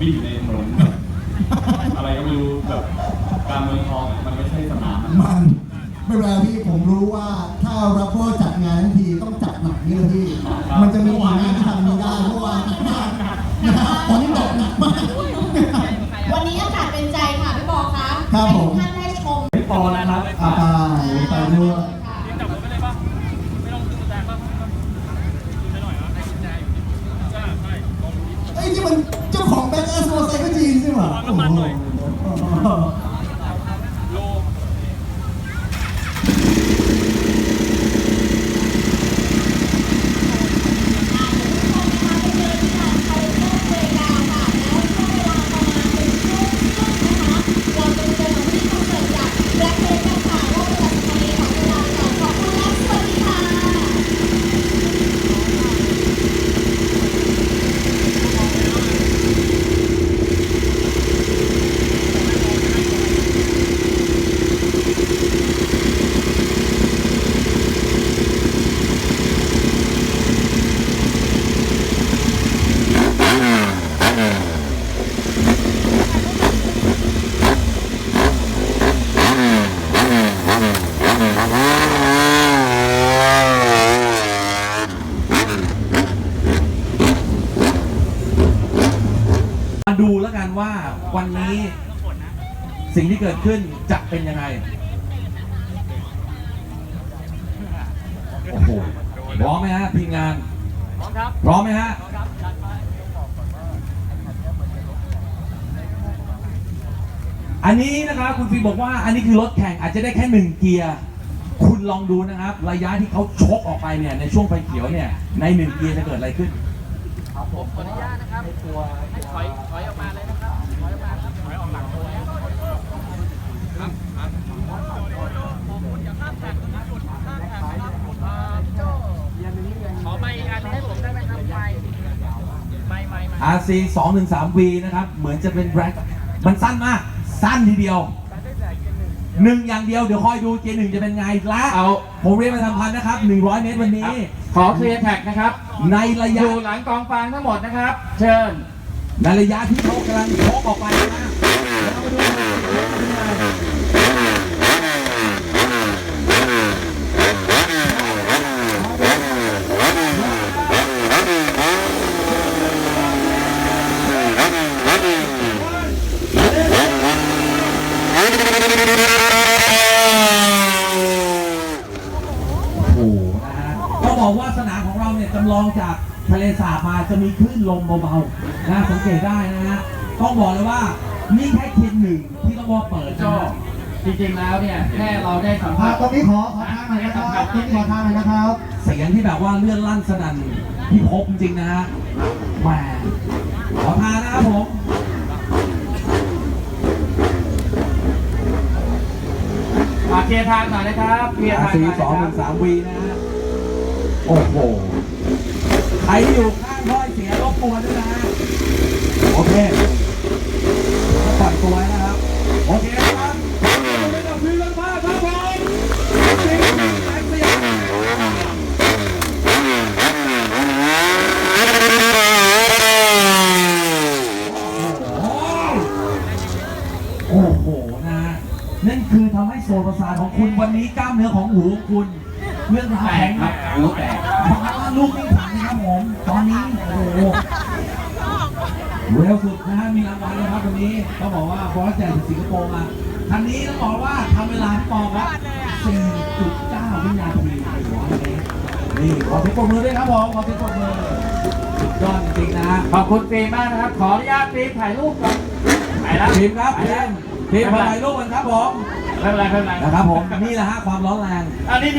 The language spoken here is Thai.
วิ่งอยู่ในถนนแบบอะไรก็ไม่รู้แบบกลารเมืองทองอะมันไม่ใช่สนามอะมันไม่เป็นไรพี่ผมรู้ว่าถ้ารับพ่อจัดงานทั้งทีต้องจัดหนักนี่เลยพี่ มันจะมีกี่งานที่ทำนี้ได้เมื่อวานหนักมากนะครับตอนนี้ตกหนักมาก วันนี้อากาศเป็นใจค่ะพี่บอกคะครับผม ให้ทุกท่านได้ชมไม่พอนะครับอ่าไปไปด้วย ค่ะจับผมไปเลยป่ะไม่ต้องขึ้นมาแตกป่ะขึ้นไปหน่อยนะให้กุญแจอยู่ใช่ใช่ลองดูดิไอ้ยนี่มัน จีนใช่ไหมโอ้โดูแล้วกันว่าวันนี้สิ่งที่เกิดขึ้นจะเป็นยังไง โอ้โห พร้อมไหมฮะทีมงาน พร้อมครับ พร้อมไหมฮะครับจัดไปอันนี้นะครับคุณฟีบอกว่าอันนี้คือรถแข่งอาจจะได้แค่หนึ่งเกียร์ คุณลองดูนะครับ ระยะที่เขาชกออกไปเนี่ยในช่วงไฟเขียวเนี่ยในหนึ่งเกียร์จะเกิดอะไรขึ้น ผมขออนุญาตนะครับให้ถอยถอยออกมาเลยนะครับถอยออกมาครับถอยออกหลังตัวครับครับอย่าข้ามแท็กนะหยุดข้ามแท็กนะครับอ่าขอไมค์อีกอันให้ผมได้ไหมครับไมค์ไมค์ไมค์ไมค์ RC 2 1 3 V นะครับ เหมือนจะเป็นแร็คมันสั้นมาก สั้นทีเดียวหนึ่งอย่างเดียวเดี๋ยวคอยดูเกียร์หนึ่งจะเป็นไงและเอาผมเรียนมาทำพันนะครับ 100 เมตรวันนี้ ขอเคลียร์แท็กนะครับในระอยะ ยู่หลังกองฟางทั้งหมดนะครับ เชิญ ในระยะที่เขากำลังชกออกไปนะเรามาดูกันโอ้โหนะฮะต้องบอกว่าสนาม ของเราเนี่ยจำลองจากทะเลสาบมาจะมีคลื่นลมเบาๆนะสังเกตได้นะฮะต้องบอกเลยว่านี่แค่เทียนหนึ่งที่ต้องว่าเปิดโจนะฮะจริงๆแล้วเนี่ยแค่เราได้สัมอ่าผัสตรงนี้ขอขอทางหน่อยนะครับตรงนี้ขอทางหน่อยนะครับเสียงที่แบบว่าเลื่อนลั่นสนั่นที่พบจริงๆนะฮะแหมขอทานนะครับผมอะเคลียร์ทางหน่อยนะครับเคลียร์ทางสีหน่อยสองหนะนึ่งครัสาบมวีนะฮะ โอ้โหใครที่อยู่ข้างห้อยเสียรบกวนด้วยนะโอเคปล่อยตัวไว้นะครับ โอเคครับไม่ต้องคุยกันมากครับผมสิงห์แม็กซ์สยามโอ้โหนะฮะนั่นคือทำให้โซนประสาทของคุณวันนี้กล้ามเนื้อของหูของคุณ เรื่องราวแตแข็กงครับหูแตกมาลูกนี่ขังนะครับผม ตอนนี้โอ้โหเร็วสุดนะฮะมีรางวัลนะครับวันนี้ต้องบอกว่าบอสแจกจากสิงคโปร์มาทันนี้ต้องบอกว่าทำเวลาที่ปองครับ4.9 วินาทีโอ้โหอันนี้นี่ขอเสียงปรบมือด้วยครับผมขอเสียงปรบมือสุดยอดจริงๆนะฮะขอบคุณฟิล์มมากนะครับ ขออนุญาตฟิล์มถ่ายรูปก่อนไปแล้วทีมครับไปทีแล้วมทีมมาถ่ายรูปกันครับผมไม่เป็นไรไม่เป็นไรนะครับผมนี่แหละฮะความร้อนแรงอันนี้